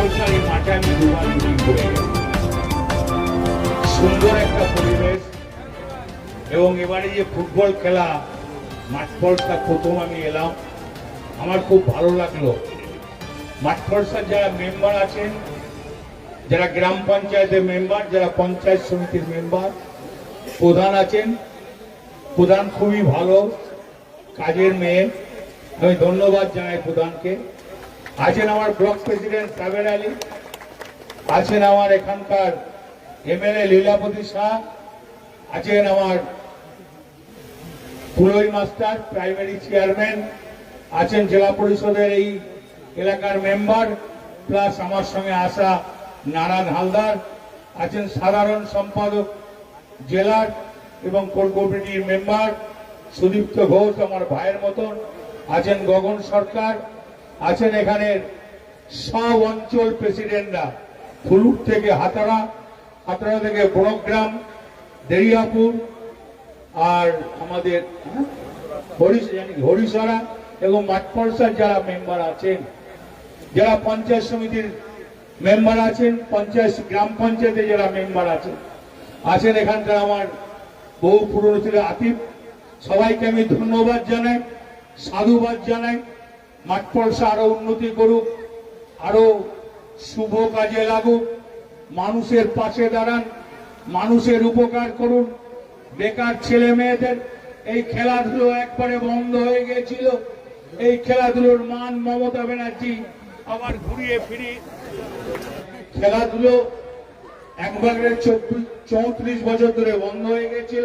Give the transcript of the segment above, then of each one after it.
এই মাঠে আমি দুবার মিটিং করে সুন্দর একটা পরিবেশ। এবং এবারে যে ফুটবল খেলা মাঠপলসা প্রথম আমি এলাম। আমার খুব ভালো লাগল। মাঠপলসার যারা মেম্বার আছেন, যারা গ্রাম পঞ্চায়েতের মেম্বার যারা পঞ্চায়েত সমিতির মেম্বার প্রধান আছেন, প্রধান খুবই ভালো, কাজের মেয়ে। আমি ধন্যবাদ জানাই প্রধানকে। আছেন আমার ব্লক প্রেসিডেন্ট সাবের আলী, আছেন আমার এখানকার এমএলএ লীলাপতি শাহ, আছেন আমার পুরোই মাস্টার, প্রাইমারি চেয়ারম্যান, আছেন জেলা পরিষদের এই এলাকার মেম্বার, প্লাস আমার সঙ্গে আসা নারায়ণ হালদার, আছেন সাধারণ সম্পাদক জেলার এবং কোর কমিটির মেম্বার, সুদীপ্ত ঘোষ আমার ভাইয়ের মতন, আছেন গগন সরকার আছেন এখানের সব অঞ্চল প্রেসিডেন্টরা। ফুলুক থেকে হাতারা হাতারা থেকে বড়গ্রাম দেরিয়াপুর আর আমাদের হ্যাঁ, হরিশরা এবং মাঠপলসার যারা মেম্বার আছেন যারা পঞ্চায়েত সমিতির মেম্বার আছেন পঞ্চায়েত গ্রাম পঞ্চায়েতে যারা মেম্বার আছেন আছেন এখানকার আমার বহু পুরনো ছিল আতিফ। সবাইকে আমি ধন্যবাদ জানাই সাধুবাদ জানাই। মাঠপলসা আরও উন্নতি করুক, আরও শুভ কাজে লাগুক, মানুষের পাশে দাঁড়ান, মানুষের উপকার করুন। বেকার ছেলে মেয়েদের, এই খেলাধুলো একবারে বন্ধ হয়ে গেছিল এই খেলাধুলোর মান মমতা ব্যানার্জি আবার ঘুরিয়ে ফিরি খেলাধুলো একবারে চৌত্রিশ বছর ধরে বন্ধ হয়ে গেছিল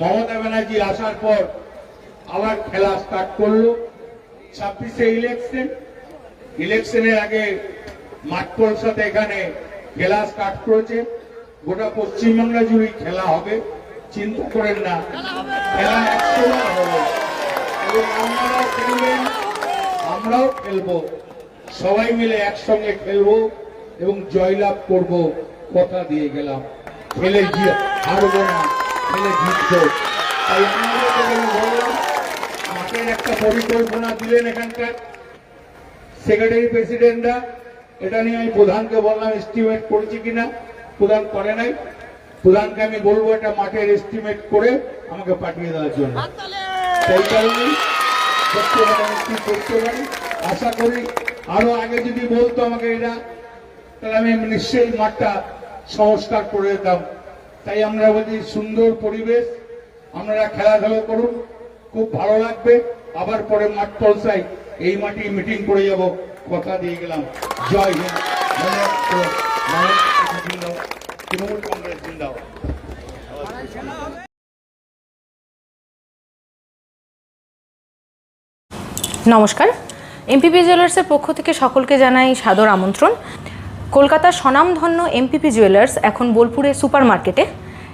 মমতা ব্যানার্জি আসার পর আবার খেলা স্টার্ট করল। ছাব্বিশে ইলেকশন ইলেকশনের আগে মাঠপোর সাথে এখানে খেলা স্টার্ট করেছে। গোটা পশ্চিমবাংলা জুড়ে খেলা হবে। চিন্তা করেন না। খেলা একশো হবে। এবং আপনারাও খেলবেন আমরাও খেলব। সবাই মিলে একসঙ্গে খেলব এবং জয়লাভ করব। কথা দিয়ে গেলাম। খেলে জি- হারবো না। খেলে জিতবো। তাই আপনাদেরকে আমি বললাম মাঠের একটা পরিকল্পনা দিলেন এখানকার সেক্রেটারি প্রেসিডেন্টরা এটা নিয়ে আমি প্রধানকে বললাম এস্টিমেট করেছি কিনা? প্রধান করে নাই। প্রধানকে আমি বলব এটা মাঠের এস্টিমেট করে আমাকে পাঠিয়ে দেওয়ার জন্য। সেই কারণেই করতে পারি আমি কি করতে পারি? আশা করি আরও আগে যদি বলতো আমাকে এটা তাহলে আমি নিশ্চয়ই মাঠটা সংস্কার করে দিতাম। তাই আমরা বলছি সুন্দর পরিবেশ আপনারা খেলাধুলা করুন খুব ভালো লাগবে। আবার পরে মাঠ পলসাই এই মাটি মিটিং করে যাব, কথা দিয়ে গেলাম। জয় হিন্দ। তৃণমূল কংগ্রেস জিন্দাবাদ নমস্কার এমপিপি জুয়েলার্সের পক্ষ থেকে সকলকে জানাই সাদর আমন্ত্রণ। কলকাতার স্বনামধন্য এমপিপি জুয়েলার্স এখন বোলপুরে সুপার মার্কেটে